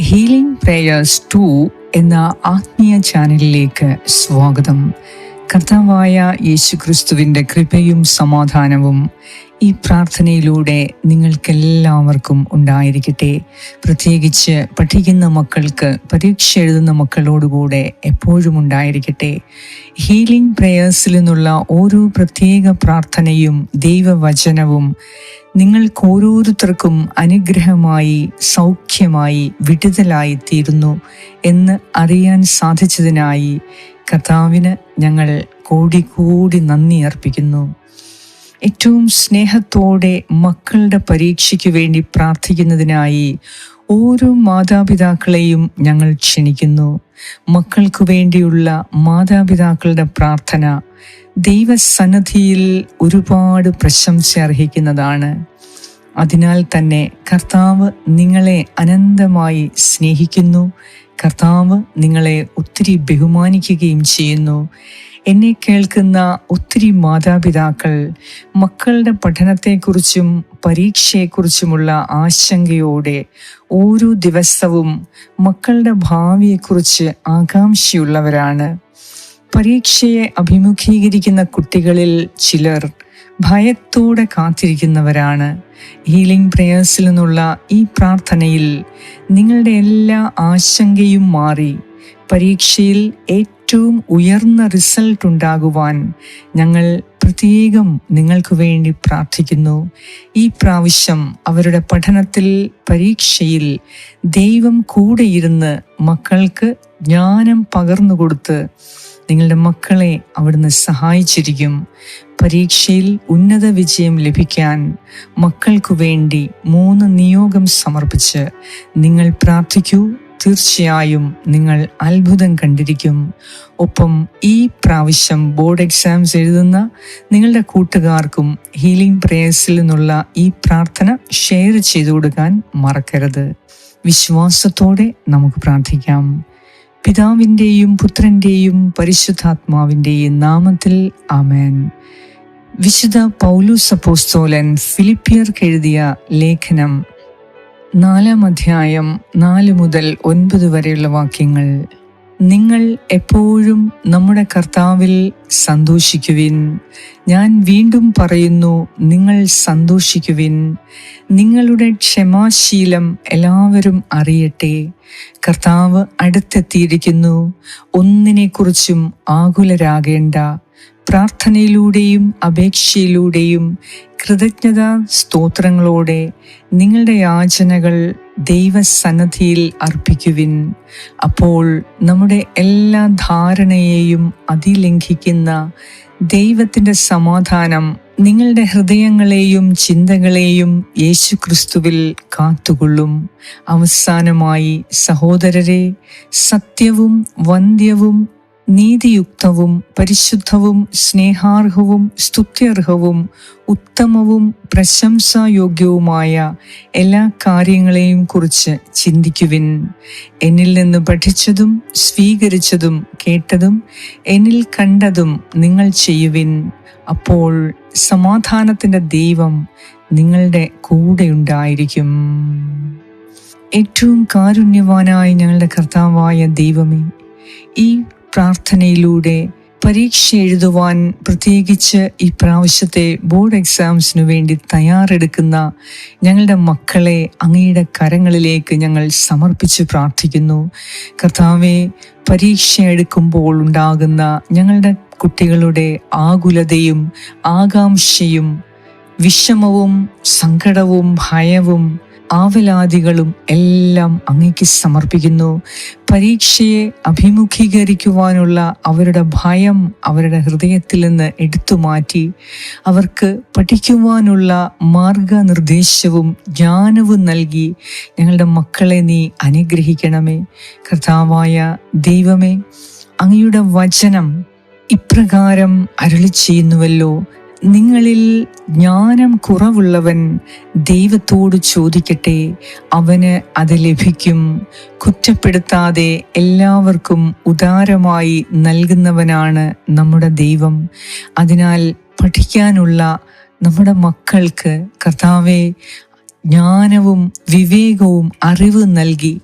Healing prayers to എന്ന ആത്മീയ ചാനലിലേക്ക് സ്വാഗതം. കർത്താവായ യേശുക്രിസ്തുവിന്റെ കൃപയും സമാധാനവും ഈ പ്രാർത്ഥനയിലൂടെ നിങ്ങൾക്കെല്ലാവർക്കും ഉണ്ടായിരിക്കട്ടെ. പ്രത്യേകിച്ച് പഠിക്കുന്ന മക്കൾക്ക് പരീക്ഷ എഴുതുന്ന മക്കളോടുകൂടെ എപ്പോഴും ഉണ്ടായിരിക്കട്ടെ. ഹീലിംഗ് പ്രേയേഴ്സിൽ നിന്നുള്ള ഓരോ പ്രത്യേക പ്രാർത്ഥനയും ദൈവവചനവും നിങ്ങൾക്ക് ഓരോരുത്തർക്കും അനുഗ്രഹമായി സൗഖ്യമായി വിടുതലായി തീരുന്നു എന്ന് അറിയാൻ സാധിച്ചതിനായി കർത്താവിന് ഞങ്ങൾ കോടി കോടി നന്ദി അർപ്പിക്കുന്നു. ഏറ്റവും സ്നേഹത്തോടെ മക്കളുടെ പരീക്ഷയ്ക്ക് വേണ്ടി പ്രാർത്ഥിക്കുന്നതിനായി ഓരോ മാതാപിതാക്കളെയും ഞങ്ങൾ ക്ഷണിക്കുന്നു. മക്കൾക്ക് വേണ്ടിയുള്ള മാതാപിതാക്കളുടെ പ്രാർത്ഥന ദൈവസന്നദ്ധിയിൽ ഒരുപാട് പ്രശംസ അർഹിക്കുന്നതാണ്. അതിനാൽ തന്നെ കർത്താവ് നിങ്ങളെ അനന്തമായി സ്നേഹിക്കുന്നു. കർത്താവ് നിങ്ങളെ ഒത്തിരി ബഹുമാനിക്കുകയും ചെയ്യുന്നു. എന്നെ കേൾക്കുന്ന ഒത്തിരി മാതാപിതാക്കൾ മക്കളുടെ പഠനത്തെക്കുറിച്ചും പരീക്ഷയെക്കുറിച്ചുമുള്ള ആശങ്കയോടെ ഓരോ ദിവസവും മക്കളുടെ ഭാവിയെക്കുറിച്ച് ആകാംക്ഷയുള്ളവരാണ്. പരീക്ഷയെ അഭിമുഖീകരിക്കുന്ന കുട്ടികളിൽ ചിലർ ഭയത്തോടെ കാത്തിരിക്കുന്നവരാണ്. ഹീലിംഗ് പ്രേയേഴ്സിൽ നിന്നുള്ള ഈ പ്രാർത്ഥനയിൽ നിങ്ങളുടെ എല്ലാ ആശങ്കയും മാറി പരീക്ഷയിൽ ഏറ്റവും ഉയർന്ന റിസൾട്ട് ഉണ്ടാകുവാൻ ഞങ്ങൾ പ്രത്യേകം നിങ്ങൾക്ക് വേണ്ടി പ്രാർത്ഥിക്കുന്നു. ഈ പ്രാവശ്യം അവരുടെ പഠനത്തിൽ പരീക്ഷയിൽ ദൈവം കൂടെയിരുന്ന് മക്കൾക്ക് ജ്ഞാനം പകർന്നു കൊടുത്ത് നിങ്ങളുടെ മക്കളെ അവിടുന്ന് സഹായിച്ചിരിക്കും. പരീക്ഷയിൽ ഉന്നത വിജയം ലഭിക്കാൻ മക്കൾക്കു വേണ്ടി മൂന്ന് നിയോഗം സമർപ്പിച്ച് നിങ്ങൾ പ്രാർത്ഥിക്കൂ. തീർച്ചയായും നിങ്ങൾ അത്ഭുതം കണ്ടിരിക്കും. ഒപ്പം ഈ പ്രാവശ്യം ബോർഡ് എക്സാംസ് എഴുതുന്ന നിങ്ങളുടെ കൂട്ടുകാർക്കും ഹീലിംഗ് പ്രേയേഴ്സിൽ നിന്നുള്ള ഈ പ്രാർത്ഥന ഷെയർ ചെയ്തു കൊടുക്കാൻ മറക്കരുത്. വിശ്വാസത്തോടെ നമുക്ക് പ്രാർത്ഥിക്കാം. പിതാവിന്റെയും പുത്രന്റെയും പരിശുദ്ധാത്മാവിന്റെയും നാമത്തിൽ ആമേൻ. വിശുദ്ധ പൗലൂസ് അപ്പോസ്തോലൻ ഫിലിപ്പിയർക്ക് എഴുതിയ ലേഖനം നാലാം അധ്യായം നാല് മുതൽ ഒൻപത് വരെയുള്ള വാക്യങ്ങൾ. നിങ്ങൾ എപ്പോഴും നമ്മുടെ കർത്താവിൽ സന്തോഷിക്കുവിൻ. ഞാൻ വീണ്ടും പറയുന്നു നിങ്ങൾ സന്തോഷിക്കുവിൻ. നിങ്ങളുടെ ക്ഷമാശീലം എല്ലാവരും അറിയട്ടെ. കർത്താവ് അടുത്തെത്തിയിരിക്കുന്നു. ഒന്നിനെക്കുറിച്ചും ആകുലരാകേണ്ട. പ്രാർത്ഥനയിലൂടെയും അപേക്ഷയിലൂടെയും കൃതജ്ഞതാ സ്തോത്രങ്ങളോടെ നിങ്ങളുടെ യാചനകൾ ദൈവസന്നദ്ധിയിൽ അർപ്പിക്കുവിൻ. അപ്പോൾ നമ്മുടെ എല്ലാ ധാരണയെയും അതിലംഘിക്കുന്ന ദൈവത്തിന്റെ സമാധാനം നിങ്ങളുടെ ഹൃദയങ്ങളെയും ചിന്തകളെയും യേശുക്രിസ്തുവിൽ കാത്തുകൊള്ളും. അവസാനമായി സഹോദരരെ സത്യവും വന്ധ്യവും നീതിയുക്തവും പരിശുദ്ധവും സ്നേഹാർഹവും സ്തുത്യർഹവും ഉത്തമവും പ്രശംസായോഗ്യവുമായ എല്ലാ കാര്യങ്ങളെയും കുറിച്ച് ചിന്തിക്കുവിൻ. എന്നിൽ നിന്ന് പഠിച്ചതും സ്വീകരിച്ചതും കേട്ടതും എന്നിൽ കണ്ടതും നിങ്ങൾ ചെയ്യുവിൻ. അപ്പോൾ സമാധാനത്തിന്റെ ദൈവം നിങ്ങളുടെ കൂടെയുണ്ടായിരിക്കും ഏറ്റവും കാരുണ്യവാനായ ഞങ്ങളുടെ കർത്താവായ ദൈവമേ ഈ പ്രാർത്ഥനയിലൂടെ പരീക്ഷ എഴുതുവാൻ പ്രത്യേകിച്ച് ഈ പ്രാവശ്യത്തെ ബോർഡ് എക്സാംസിനു വേണ്ടി തയ്യാറെടുക്കുന്ന ഞങ്ങളുടെ മക്കളെ അങ്ങയുടെ കരങ്ങളിലേക്ക് ഞങ്ങൾ സമർപ്പിച്ച് പ്രാർത്ഥിക്കുന്നു. കർത്താവെ പരീക്ഷ എടുക്കുമ്പോൾ ഉണ്ടാകുന്ന ഞങ്ങളുടെ കുട്ടികളുടെ ആകുലതയും ആകാംക്ഷയും വിഷമവും സങ്കടവും ഭയവും ആവലാദികളും എല്ലാം അങ്ങേക്ക് സമർപ്പിക്കുന്നു. പരീക്ഷയെ അഭിമുഖീകരിക്കുവാനുള്ള അവരുടെ ഭയം അവരുടെ ഹൃദയത്തിൽ നിന്ന് എടുത്തു മാറ്റി. അവർക്ക് പഠിക്കുവാനുള്ള മാർഗനിർദ്ദേശവും ജ്ഞാനവും നൽകി ഞങ്ങളുടെ മക്കളെ നീ അനുഗ്രഹിക്കണമേ. കർത്താവായ ദൈവമേ അങ്ങയുടെ വചനം ഇപ്രകാരം അരുളി ചെയ്യുന്നുവല്ലോ നിങ്ങളിൽ ജ്ഞാനം കുറവുള്ളവൻ ദൈവത്തോട് ചോദിക്കട്ടെ അവന് അത് ലഭിക്കും. കുറ്റപ്പെടുത്താതെ എല്ലാവർക്കും ഉദാരമായി നൽകുന്നവനാണ് നമ്മുടെ ദൈവം. അതിനാൽ പഠിക്കാനുള്ള നമ്മുടെ മക്കൾക്ക് കർത്താവെ ജ്ഞാനവും വിവേകവും അറിവ് നൽകി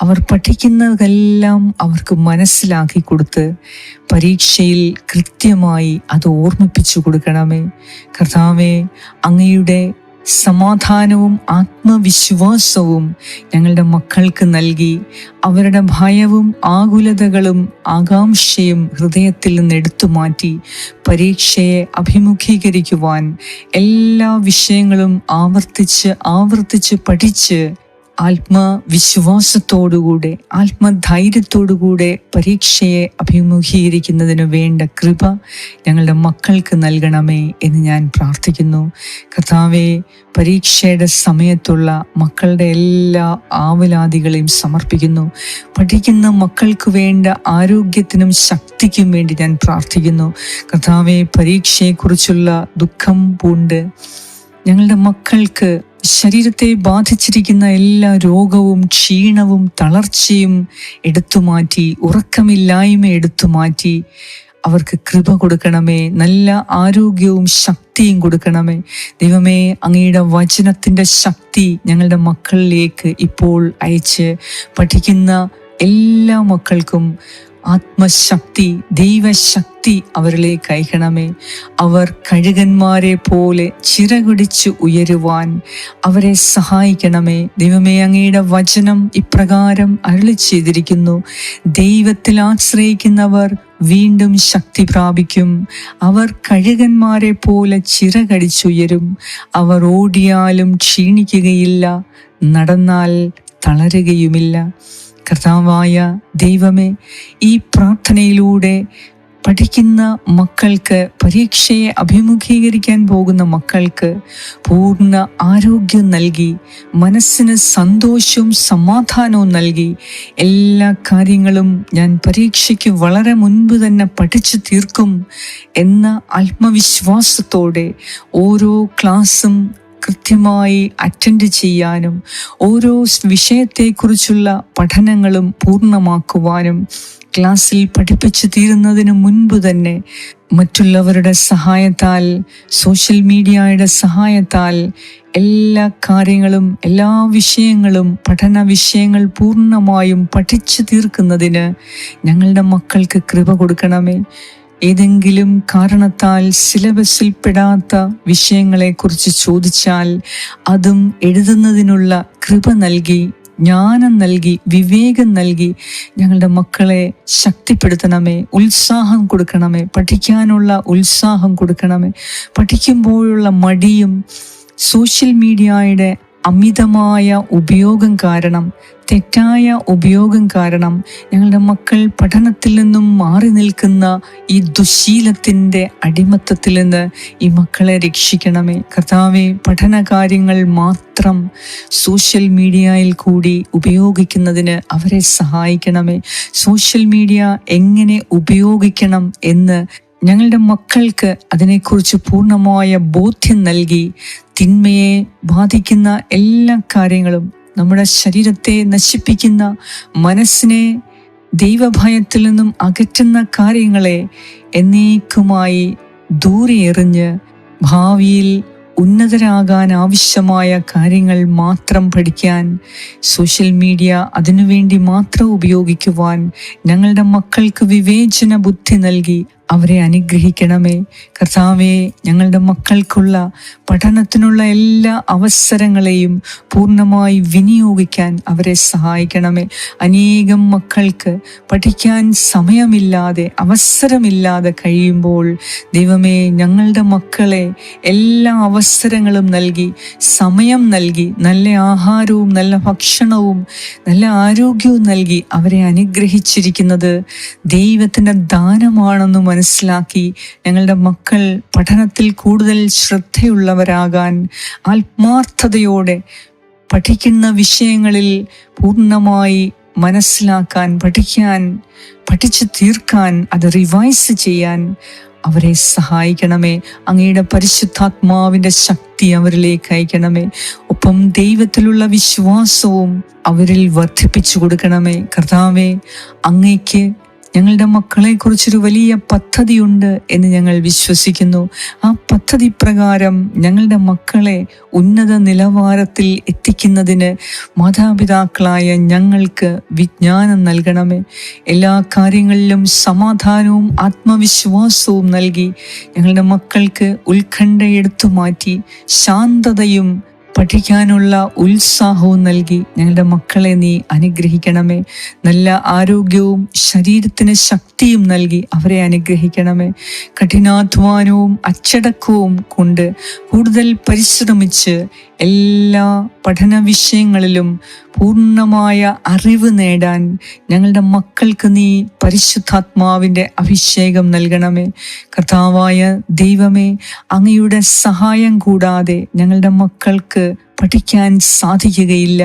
അവർ പഠിക്കുന്നതെല്ലാം അവർക്ക് മനസ്സിലാക്കി കൊടുത്ത് പരീക്ഷയിൽ കൃത്യമായി അത് ഓർമ്മിപ്പിച്ചു കൊടുക്കണമേ. കർത്താവെ അങ്ങയുടെ സമാധാനവും ആത്മവിശ്വാസവും ഞങ്ങളുടെ മക്കൾക്ക് നൽകി അവരുടെ ഭയവും ആകുലതകളും ആകാംക്ഷയും ഹൃദയത്തിൽ നിന്ന് എടുത്തു മാറ്റി പരീക്ഷയെ അഭിമുഖീകരിക്കുവാൻ എല്ലാ വിഷയങ്ങളും ആവർത്തിച്ച് ആവർത്തിച്ച് പഠിച്ച് ആത്മവിശ്വാസത്തോടുകൂടെ ആത്മധൈര്യത്തോടുകൂടെ പരീക്ഷയെ അഭിമുഖീകരിക്കുന്നതിന് വേണ്ട കൃപ ഞങ്ങളുടെ മക്കൾക്ക് നൽകണമേ എന്ന് ഞാൻ പ്രാർത്ഥിക്കുന്നു. കർത്താവെ പരീക്ഷയുടെ സമയത്തുള്ള മക്കളുടെ എല്ലാ ആവലാദികളെയും സമർപ്പിക്കുന്നു. പഠിക്കുന്ന മക്കൾക്ക് വേണ്ട ആരോഗ്യത്തിനും ശക്തിക്കും വേണ്ടി ഞാൻ പ്രാർത്ഥിക്കുന്നു. കർത്താവെ പരീക്ഷയെക്കുറിച്ചുള്ള ദുഃഖം പൂണ്ട് ഞങ്ങളുടെ മക്കൾക്ക് ശരീരത്തെ ബാധിച്ചിരിക്കുന്ന എല്ലാ രോഗവും ക്ഷീണവും തളർച്ചയും എടുത്തുമാറ്റി ഉറക്കമില്ലായ്മ എടുത്തുമാറ്റി അവർക്ക് കൃപ കൊടുക്കണമേ. നല്ല ആരോഗ്യവും ശക്തിയും കൊടുക്കണമേ. ദൈവമേ അങ്ങയുടെ വചനത്തിന്റെ ശക്തി ഞങ്ങളുടെ മക്കളിലേക്ക് ഇപ്പോൾ അയച്ച് പഠിക്കുന്ന എല്ലാ മക്കൾക്കും ആത്മശക്തി ദൈവശക്തി അവരിലേക്ക് അയക്കണമേ. അവർ കഴുകന്മാരെ പോലെ ചിറകുടിച്ച് ഉയരുവാൻ അവരെ സഹായിക്കണമേ. ദൈവമേ അങ്ങയുടെ വചനം ഇപ്രകാരം അരുളി ചെയ്തിരിക്കുന്നു. ദൈവത്തിൽ ആശ്രയിക്കുന്നവർ വീണ്ടും ശക്തി പ്രാപിക്കും. അവർ കഴുകന്മാരെ പോലെ ചിറകടിച്ചുയരും. അവർ ഓടിയാലും ക്ഷീണിക്കുകയില്ല നടന്നാൽ തളരുകയുമില്ല. കർത്താവായ ദൈവമേ ഈ പ്രാർത്ഥനയിലൂടെ പഠിക്കുന്ന മക്കൾക്ക് പരീക്ഷയെ അഭിമുഖീകരിക്കാൻ പോകുന്ന മക്കൾക്ക് പൂർണ ആരോഗ്യം നൽകി മനസ്സിന് സന്തോഷവും സമാധാനവും നൽകി എല്ലാ കാര്യങ്ങളും ഞാൻ പരീക്ഷയ്ക്ക് വളരെ മുൻപ് തന്നെ പഠിച്ചു തീർക്കും എന്ന ആത്മവിശ്വാസത്തോടെ ഓരോ ക്ലാസ്സും കൃത്യമായി അറ്റൻഡ് ചെയ്യാനും ഓരോ വിഷയത്തെക്കുറിച്ചുള്ള പഠനങ്ങളും പൂർണമാക്കുവാനും ക്ലാസ്സിൽ പഠിപ്പിച്ചു തീരുന്നതിന് മുൻപ് തന്നെ മറ്റുള്ളവരുടെ സഹായത്താൽ സോഷ്യൽ മീഡിയയുടെ സഹായത്താൽ എല്ലാ കാര്യങ്ങളും എല്ലാ വിഷയങ്ങളും പഠന വിഷയങ്ങൾ പൂർണമായും പഠിച്ചു തീർക്കുന്നതിന് ഞങ്ങളുടെ മക്കൾക്ക് കൃപ കൊടുക്കണമേ. ഏതെങ്കിലും കാരണത്താൽ സിലബസിൽ പെടാത്ത വിഷയങ്ങളെക്കുറിച്ച് ചോദിച്ചാൽ അതും എഴുതുന്നതിനുള്ള കൃപ നൽകി ജ്ഞാനം നൽകി വിവേകം നൽകി ഞങ്ങളുടെ മക്കളെ ശക്തിപ്പെടുത്തണമേ ഉത്സാഹം കൊടുക്കണമേ പഠിക്കാനുള്ള ഉത്സാഹം കൊടുക്കണമേ. പഠിക്കുമ്പോഴുള്ള മടിയും സോഷ്യൽ മീഡിയയുടെ അമിതമായ ഉപയോഗം കാരണം തെറ്റായ ഉപയോഗം കാരണം ഞങ്ങളുടെ മക്കൾ പഠനത്തിൽ നിന്നും മാറി നിൽക്കുന്ന ഈ ദുശീലത്തിന്റെ അടിമത്തത്തിൽ നിന്ന് ഈ മക്കളെ രക്ഷിക്കണമേ. കർത്താവെ പഠന കാര്യങ്ങൾ മാത്രം സോഷ്യൽ മീഡിയയിൽ കൂടി ഉപയോഗിക്കുന്നതിന് അവരെ സഹായിക്കണമേ. സോഷ്യൽ മീഡിയ എങ്ങനെ ഉപയോഗിക്കണം എന്ന് ഞങ്ങളുടെ മക്കൾക്ക് അതിനെക്കുറിച്ച് പൂർണമായ ബോധ്യം നൽകി തിന്മയെ ബാധിക്കുന്ന എല്ലാ കാര്യങ്ങളും നമ്മുടെ ശരീരത്തെ നശിപ്പിക്കുന്ന മനസ്സിനെ ദൈവഭയത്തിൽ നിന്നും അകറ്റുന്ന കാര്യങ്ങളെ എന്നേക്കുമായി ദൂരെ എറിഞ്ഞ് ഭാവിയിൽ ഉന്നതരാകാൻ ആവശ്യമായ കാര്യങ്ങൾ മാത്രം പഠിക്കാൻ സോഷ്യൽ മീഡിയ അതിനുവേണ്ടി മാത്രം ഉപയോഗിക്കുവാൻ ഞങ്ങളുടെ മക്കൾക്ക് വിവേചന ബുദ്ധി നൽകി അവരെ അനുഗ്രഹിക്കണമേ. കർത്താവെ ഞങ്ങളുടെ മക്കൾക്കുള്ള പഠനത്തിനുള്ള എല്ലാ അവസരങ്ങളെയും പൂർണമായി വിനിയോഗിക്കാൻ അവരെ സഹായിക്കണമേ. അനേകം മക്കൾക്ക് പഠിക്കാൻ സമയമില്ലാതെ അവസരമില്ലാതെ കഴിയുമ്പോൾ ദൈവമേ ഞങ്ങളുടെ മക്കളെ എല്ലാ അവസരങ്ങളും നൽകി സമയം നൽകി നല്ല ആഹാരവും നല്ല ഭക്ഷണവും നല്ല ആരോഗ്യവും നൽകി അവരെ അനുഗ്രഹിച്ചിരിക്കുന്നത് ദൈവത്തിന്റെ ദാനമാണെന്ന് മനസ്സിലാക്കി ഞങ്ങളുടെ മക്കൾ പഠനത്തിൽ കൂടുതൽ ശ്രദ്ധയുള്ളവരാകാൻ ആത്മാർത്ഥതയോടെ പഠിക്കുന്ന വിഷയങ്ങളിൽ പൂർണമായി മനസ്സിലാക്കാൻ പഠിക്കാൻ പഠിച്ചു തീർക്കാൻ അത് റിവൈസ് ചെയ്യാൻ അവരെ സഹായിക്കണമേ. അങ്ങയുടെ പരിശുദ്ധാത്മാവിന്റെ ശക്തി അവരിലേക്ക് അയക്കണമേ. ഒപ്പം ദൈവത്തിലുള്ള വിശ്വാസവും അവരിൽ വർദ്ധിപ്പിച്ചു കൊടുക്കണമേ. കർത്താവേ അങ്ങയ്ക്ക് ഞങ്ങളുടെ മക്കളെ കുറിച്ചൊരു വലിയ പദ്ധതിയുണ്ട് എന്ന് ഞങ്ങൾ വിശ്വസിക്കുന്നു. ആ പദ്ധതി പ്രകാരം ഞങ്ങളുടെ മക്കളെ ഉന്നത നിലവാരത്തിൽ എത്തിക്കുന്നതിന് മാതാപിതാക്കളായ ഞങ്ങൾക്ക് വിജ്ഞാനം നൽകണമേ. എല്ലാ കാര്യങ്ങളിലും സമാധാനവും ആത്മവിശ്വാസവും നൽകി ഞങ്ങളുടെ മക്കൾക്ക് ഉത്കണ്ഠ എടുത്തു മാറ്റി ശാന്തതയും പഠിക്കാനുള്ള ഉത്സാഹവും നൽകി ഞങ്ങളുടെ മക്കളെ നീ അനുഗ്രഹിക്കണമേ. നല്ല ആരോഗ്യവും ശരീരത്തിന് ശക്തിയും നൽകി അവരെ അനുഗ്രഹിക്കണമേ. കഠിനാധ്വാനവും അച്ചടക്കവും കൊണ്ട് കൂടുതൽ പരിശ്രമിച്ച് എല്ലാ പഠന വിഷയങ്ങളിലും പൂർണമായ അറിവ് നേടാൻ ഞങ്ങളുടെ മക്കൾക്ക് നീ പരിശുദ്ധാത്മാവിന്റെ അഭിഷേകം നൽകണമേ. കർത്താവായ ദൈവമേ അങ്ങയുടെ സഹായം കൂടാതെ ഞങ്ങളുടെ മക്കൾക്ക് diese പഠിക്കാൻ സാധിക്കുകയില്ല.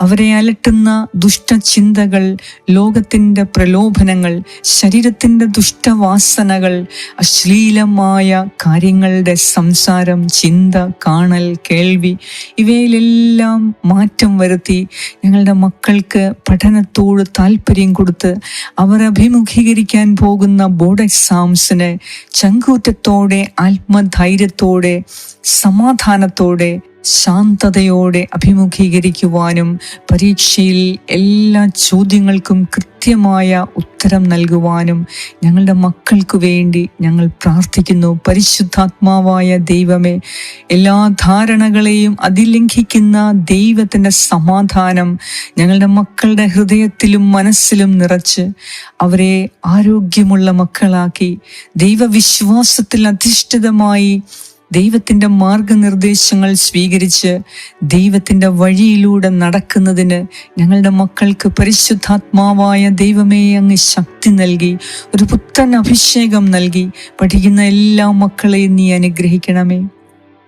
അവരെ അലട്ടുന്ന ദുഷ്ടചിന്തകൾ ലോകത്തിന്റെ പ്രലോഭനങ്ങൾ ശരീരത്തിന്റെ ദുഷ്ടവാസനകൾ അശ്ലീലമായ കാര്യങ്ങളുടെ സംസാരം ചിന്ത കാണൽ കേൾവി ഇവയിലെല്ലാം മാറ്റം വരുത്തി ഞങ്ങളുടെ മക്കൾക്ക് പഠനത്തോട് താല്പര്യം കൊടുത്ത് അവർ അഭിമുഖീകരിക്കാൻ പോകുന്ന ബോർഡ് എക്സാംസിന് ചങ്കൂറ്റത്തോടെ ആത്മധൈര്യത്തോടെ സമാധാനത്തോടെ ശാന്തതയോടെ അഭിമുഖീകരിക്കുവാനും പരീക്ഷയിൽ എല്ലാ ചോദ്യങ്ങൾക്കും കൃത്യമായ ഉത്തരം നൽകുവാനും ഞങ്ങളുടെ മക്കൾക്ക് വേണ്ടി ഞങ്ങൾ പ്രാർത്ഥിക്കുന്നു. പരിശുദ്ധാത്മാവായ ദൈവമേ എല്ലാ ധാരണകളെയും അതിലംഘിക്കുന്ന ദൈവത്തിന്റെ സമാധാനം ഞങ്ങളുടെ മക്കളുടെ ഹൃദയത്തിലും മനസ്സിലും നിറച്ച് അവരെ ആരോഗ്യമുള്ള മക്കളാക്കി ദൈവവിശ്വാസത്തിൽ അധിഷ്ഠിതമായി ദൈവത്തിന്റെ മാർഗനിർദ്ദേശങ്ങൾ സ്വീകരിച്ച് ദൈവത്തിന്റെ വഴിയിലൂടെ നടക്കുന്നതിന് ഞങ്ങളുടെ മക്കൾക്ക് പരിശുദ്ധാത്മാവായ ദൈവമേ അങ്ങ് ശക്തി നൽകി ഒരു പുത്തൻ അഭിഷേകം നൽകി പഠിക്കുന്ന എല്ലാ മക്കളെയും നീ അനുഗ്രഹിക്കണമേ.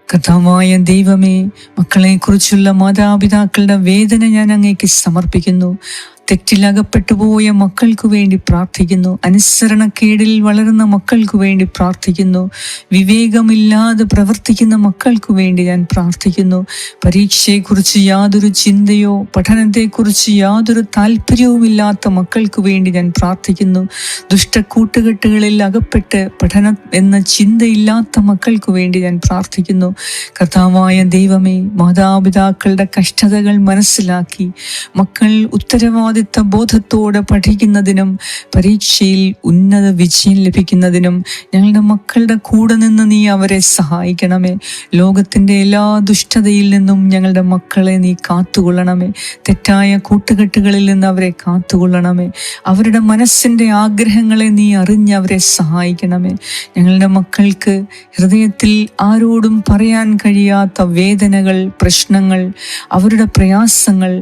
കഥാവായ ദൈവമേ മക്കളെക്കുറിച്ചുള്ള മാതാപിതാക്കളുടെ വേദന ഞാൻ അങ്ങേക്ക് സമർപ്പിക്കുന്നു. തെറ്റിലകപ്പെട്ടു പോയ മക്കൾക്കു വേണ്ടി പ്രാർത്ഥിക്കുന്നു. അനുസരണക്കേടിൽ വളരുന്ന മക്കൾക്കു വേണ്ടി പ്രാർത്ഥിക്കുന്നു. വിവേകമില്ലാതെ പ്രവർത്തിക്കുന്ന മക്കൾക്കു വേണ്ടി ഞാൻ പ്രാർത്ഥിക്കുന്നു. പരീക്ഷയെക്കുറിച്ച് യാതൊരു ചിന്തയോ പഠനത്തെക്കുറിച്ച് യാതൊരു താല്പര്യവുമില്ലാത്ത മക്കൾക്കു വേണ്ടി ഞാൻ പ്രാർത്ഥിക്കുന്നു. ദുഷ്ടക്കൂട്ടുകെട്ടുകളിൽ അകപ്പെട്ട് പഠനം എന്ന ചിന്തയില്ലാത്ത മക്കൾക്കു വേണ്ടി ഞാൻ പ്രാർത്ഥിക്കുന്നു. കഥാവായ ദൈവമേ മാതാപിതാക്കളുടെ കഷ്ടതകൾ മനസ്സിലാക്കി. മക്കൾ ഉത്തരവാദിത്ത ബോധത്തോടെ പഠിക്കുന്നതിനും പരീക്ഷയിൽ ഉന്നത വിജയം ലഭിക്കുന്നതിനും ഞങ്ങളുടെ മക്കളുടെ കൂടെ നിന്ന് നീ അവരെ സഹായിക്കണമേ. ലോകത്തിന്റെ എല്ലാ ദുഷ്ടതയിൽ നിന്നും ഞങ്ങളുടെ മക്കളെ നീ കാത്തുകൊള്ളണമേ. തെറ്റായ കൂട്ടുകെട്ടുകളിൽ നിന്ന് അവരെ കാത്തുകൊള്ളണമേ. അവരുടെ മനസ്സിന്റെ ആഗ്രഹങ്ങളെ നീ അറിഞ്ഞ് അവരെ സഹായിക്കണമേ. ഞങ്ങളുടെ മക്കൾക്ക് ഹൃദയത്തിൽ ആരോടും പറയാൻ കഴിയാത്ത വേദനകൾ പ്രശ്നങ്ങൾ അവരുടെ പ്രയാസങ്ങൾ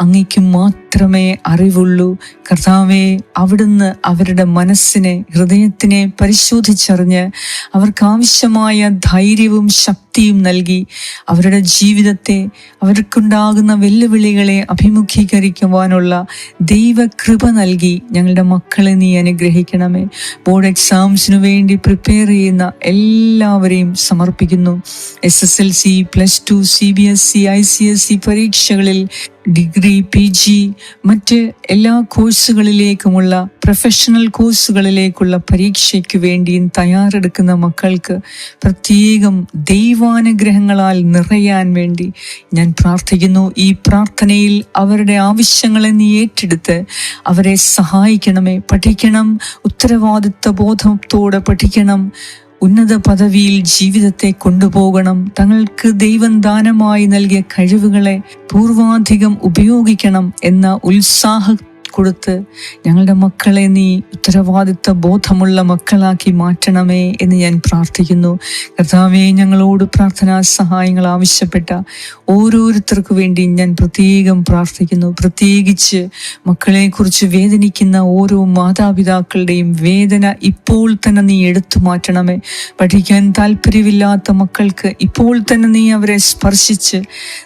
അങ്ങയ്ക്ക് മാത്രമേ അറിവുള്ളൂ. കർത്താവെ അവിടുന്ന് അവരുടെ മനസ്സിനെ ഹൃദയത്തിനെ പരിശോധിച്ചറിഞ്ഞ് അവർക്കാവശ്യമായ ധൈര്യവും ശക്തിയും നൽകി അവരുടെ ജീവിതത്തെ അവർക്കുണ്ടാകുന്ന വെല്ലുവിളികളെ അഭിമുഖീകരിക്കുവാനുള്ള ദൈവകൃപ നൽകി ഞങ്ങളുടെ മക്കളെ നീ അനുഗ്രഹിക്കണമേ. ബോർഡ് എക്സാംസിനു വേണ്ടി പ്രിപ്പയർ ചെയ്യുന്ന എല്ലാവരെയും സമർപ്പിക്കുന്നു. S S L C plus two C B S C I C S C പരീക്ഷകളിൽ ഡിഗ്രി പി ജി മറ്റ് എല്ലാ കോഴ്സുകളിലേക്കുമുള്ള പ്രൊഫഷണൽ കോഴ്സുകളിലേക്കുള്ള പരീക്ഷയ്ക്ക് വേണ്ടിയും തയ്യാറെടുക്കുന്ന മക്കൾക്ക് പ്രത്യേകം ദൈവാനുഗ്രഹങ്ങളാൽ നിറയാൻ വേണ്ടി ഞാൻ പ്രാർത്ഥിക്കുന്നു. ഈ പ്രാർത്ഥനയിൽ അവരുടെ ആവശ്യങ്ങളെ നീ ഏറ്റെടുത്ത് അവരെ സഹായിക്കണമേ. പഠിക്കണം. ഉത്തരവാദിത്വ ബോധത്തോടെ പഠിക്കണം. ഉന്നത പദവിയിൽ ജീവിതത്തെ കൊണ്ടുപോകണം. തങ്ങൾക്ക് ദൈവം ദാനമായി നൽകിയ കഴിവുകളെ പൂർവാധികം ഉപയോഗിക്കണം എന്ന ഉത്സാഹ കൊടുത്ത് ഞങ്ങളുടെ മക്കളെ നീ ഉത്തരവാദിത്ത ബോധമുള്ള മക്കളാക്കി മാറ്റണമേ എന്ന് ഞാൻ പ്രാർത്ഥിക്കുന്നു. കർത്താവെ ഞങ്ങളോട് പ്രാർത്ഥനാ സഹായങ്ങൾ ആവശ്യപ്പെട്ട ഓരോരുത്തർക്കു വേണ്ടി ഞാൻ പ്രത്യേകം പ്രാർത്ഥിക്കുന്നു. പ്രത്യേകിച്ച് മക്കളെക്കുറിച്ച് വേദനിക്കുന്ന ഓരോ മാതാപിതാക്കളുടെയും വേദന ഇപ്പോൾ തന്നെ നീ എടുത്തു മാറ്റണമേ. പഠിക്കാൻ താല്പര്യമില്ലാത്ത മക്കൾക്ക് ഇപ്പോൾ തന്നെ നീ അവരെ സ്പർശിച്ച്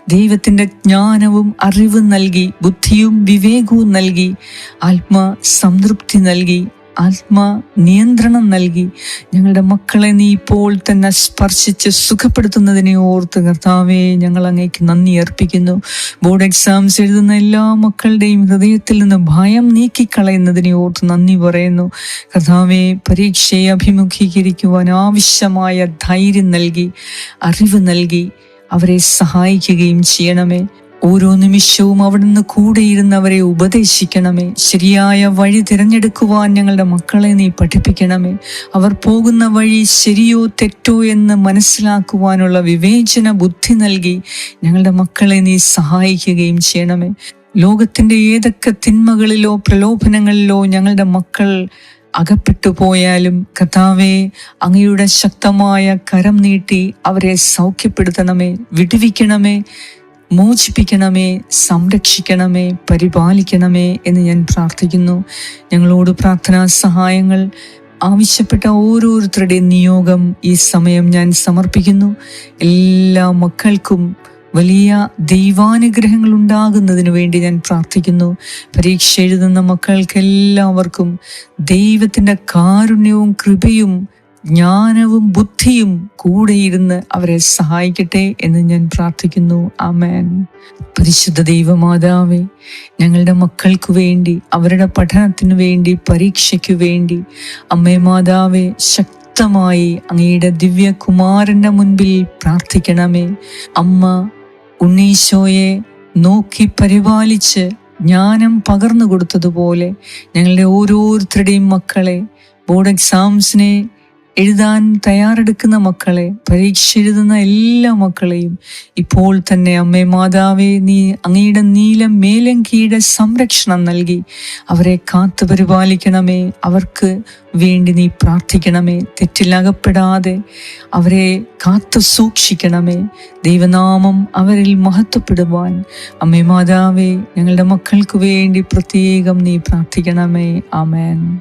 ദൈവത്തിന്റെ ജ്ഞാനവും അറിവും നൽകി ബുദ്ധിയും വിവേകവും നൽകി ആത്മ സംതൃപ്തി നൽകി ആത്മാ നിയന്ത്രണം നൽകി. ഞങ്ങളുടെ മക്കളെ നീ ഇപ്പോൾ തന്നെ സ്പർശിച്ച് സുഖപ്പെടുത്തുന്നതിനെ ഓർത്ത് കർത്താവെ ഞങ്ങൾ അങ്ങേക്ക് നന്ദി അർപ്പിക്കുന്നു. ബോർഡ് എക്സാംസ് എഴുതുന്ന എല്ലാ മക്കളുടെയും ഹൃദയത്തിൽ നിന്ന് ഭയം നീക്കിക്കളയുന്നതിനെ ഓർത്ത് നന്ദി പറയുന്നു. കർത്താവെ പരീക്ഷയെ അഭിമുഖീകരിക്കുവാൻ ആവശ്യമായ ധൈര്യം നൽകി അറിവ് നൽകി അവരെ സഹായിക്കുകയും ചെയ്യണമേ. ഓരോ നിമിഷവും അവിടുന്ന് കൂടെയിരുന്നവരെ ഉപദേശിക്കണമേ. ശരിയായ വഴി തിരഞ്ഞെടുക്കുവാൻ ഞങ്ങളുടെ മക്കളെ നീ പഠിപ്പിക്കണമേ. അവർ പോകുന്ന വഴി ശരിയോ തെറ്റോ എന്ന് മനസ്സിലാക്കുവാനുള്ള വിവേചന ബുദ്ധി നൽകി ഞങ്ങളുടെ മക്കളെ നീ സഹായിക്കുകയും ചെയ്യണമേ. ലോകത്തിന്റെ ഏതൊക്കെ തിന്മകളിലോ പ്രലോഭനങ്ങളിലോ ഞങ്ങളുടെ മക്കൾ അകപ്പെട്ടു പോയാലും കഥാവെ അങ്ങയുടെ ശക്തമായ കരം നീട്ടി അവരെ സൗഖ്യപ്പെടുത്തണമേ വിടുവിക്കണമേ. മോചിപ്പിക്കണമേ സംരക്ഷിക്കണമേ പരിപാലിക്കണമേ എന്ന് ഞാൻ പ്രാർത്ഥിക്കുന്നു. ഞങ്ങളോട് പ്രാർത്ഥനാ സഹായങ്ങൾ ആവശ്യപ്പെട്ട ഓരോരുത്തരുടെയും നിയോഗം ഈ സമയം ഞാൻ സമർപ്പിക്കുന്നു. എല്ലാ മക്കൾക്കും വലിയ ദൈവാനുഗ്രഹങ്ങൾ ഉണ്ടാകുന്നതിന് വേണ്ടി ഞാൻ പ്രാർത്ഥിക്കുന്നു. പരീക്ഷ എഴുതുന്ന മക്കൾക്കെല്ലാവർക്കും ദൈവത്തിന്റെ കാരുണ്യവും കൃപയും ജ്ഞാനവും ബുദ്ധിയും കൂടെയിരുന്ന് അവരെ സഹായിക്കട്ടെ എന്ന് ഞാൻ പ്രാർത്ഥിക്കുന്നു. ആമേൻ. പരിശുദ്ധ ദൈവമാതാവേ ഞങ്ങളുടെ മക്കൾക്ക് വേണ്ടി അവരുടെ പഠനത്തിനു വേണ്ടി പരീക്ഷയ്ക്കു വേണ്ടി അമ്മേ മാതാവേ ശക്തമായി അങ്ങയുടെ ദിവ്യകുമാരന്റെ മുൻപിൽ പ്രാർത്ഥിക്കണമേ. അമ്മ ഉണ്ണീശോയെ നോക്കി പരിപാലിച്ച് ജ്ഞാനം പകർന്നു കൊടുത്തതുപോലെ ഞങ്ങളുടെ ഓരോരുത്തരുടെയും മക്കളെ ബോർഡ് എക്സാംസിനെ എഴുതാൻ തയ്യാറെടുക്കുന്ന മക്കളെ പരീക്ഷ എഴുതുന്ന എല്ലാ മക്കളെയും ഇപ്പോൾ തന്നെ അമ്മേ മാതാവേ നീ അങ്ങയുടെ നീല കീഴ സംരക്ഷണം നൽകി. അവരെ കാത്തു പരിപാലിക്കണമേ. അവർക്ക് വേണ്ടി നീ പ്രാർത്ഥിക്കണമേ. തെറ്റിലകപ്പെടാതെ അവരെ കാത്തു സൂക്ഷിക്കണമേ. ദൈവനാമം അവരിൽ മഹത്വപ്പെടുവാൻ. അമ്മേ മാതാവേ ഞങ്ങളുടെ മക്കൾക്ക് വേണ്ടി പ്രത്യേകം നീ പ്രാർത്ഥിക്കണമേ. ആമേൻ.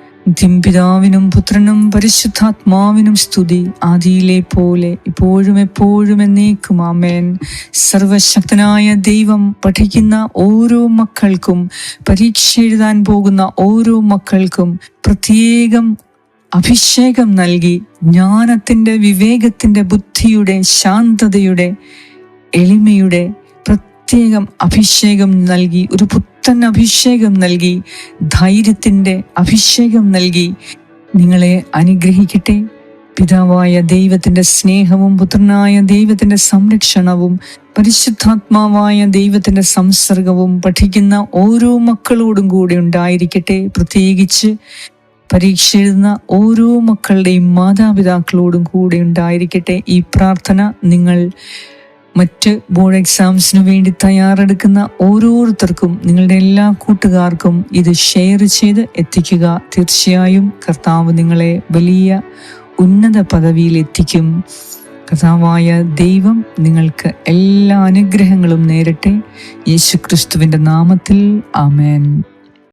പിതാവിനും പുത്രനും പരിശുദ്ധാത്മാവിനും സ്തുതി ആദിയിലെ പോലെ ഇപ്പോഴും എപ്പോഴും എന്നേക്കും ആമേൻ. സർവശക്തനായ ദൈവം പഠിക്കുന്ന ഓരോ മക്കൾക്കും പരീക്ഷ എഴുതാൻ പോകുന്ന ഓരോ മക്കൾക്കും പ്രത്യേകം അഭിഷേകം നൽകി ജ്ഞാനത്തിന്റെ വിവേകത്തിന്റെ ബുദ്ധിയുടെ ശാന്തതയുടെ എളിമയുടെ പ്രത്യേകം അഭിഷേകം നൽകി ഒരു പുത്തൻ അഭിഷേകം നൽകി ധൈര്യത്തിന്റെ അഭിഷേകം നൽകി. നിങ്ങളെ അനുഗ്രഹിക്കട്ടെ. പിതാവായ ദൈവത്തിന്റെ സ്നേഹവും പുത്രനായ ദൈവത്തിന്റെ സംരക്ഷണവും പരിശുദ്ധാത്മാവായ ദൈവത്തിന്റെ സംസർഗവും പഠിക്കുന്ന ഓരോ മക്കളോടും കൂടെ ഉണ്ടായിരിക്കട്ടെ. പ്രത്യേകിച്ച് പരീക്ഷ എഴുതുന്ന ഓരോ മക്കളുടെയും മാതാപിതാക്കളോടും കൂടെ ഉണ്ടായിരിക്കട്ടെ. ഈ പ്രാർത്ഥന നിങ്ങൾ മറ്റ് ബോർഡ് എക്സാംസിന് വേണ്ടി തയ്യാറെടുക്കുന്ന ഓരോരുത്തർക്കും നിങ്ങളുടെ എല്ലാ കൂട്ടുകാർക്കും ഇത് ഷെയർ ചെയ്ത് എത്തിക്കുക. തീർച്ചയായും കർത്താവ് നിങ്ങളെ വലിയ ഉന്നത പദവിയിൽ എത്തിക്കും. കർത്താവായ ദൈവം നിങ്ങൾക്ക് എല്ലാ അനുഗ്രഹങ്ങളും നേരട്ടെ. യേശുക്രിസ്തുവിന്റെ നാമത്തിൽ ആമേൻ.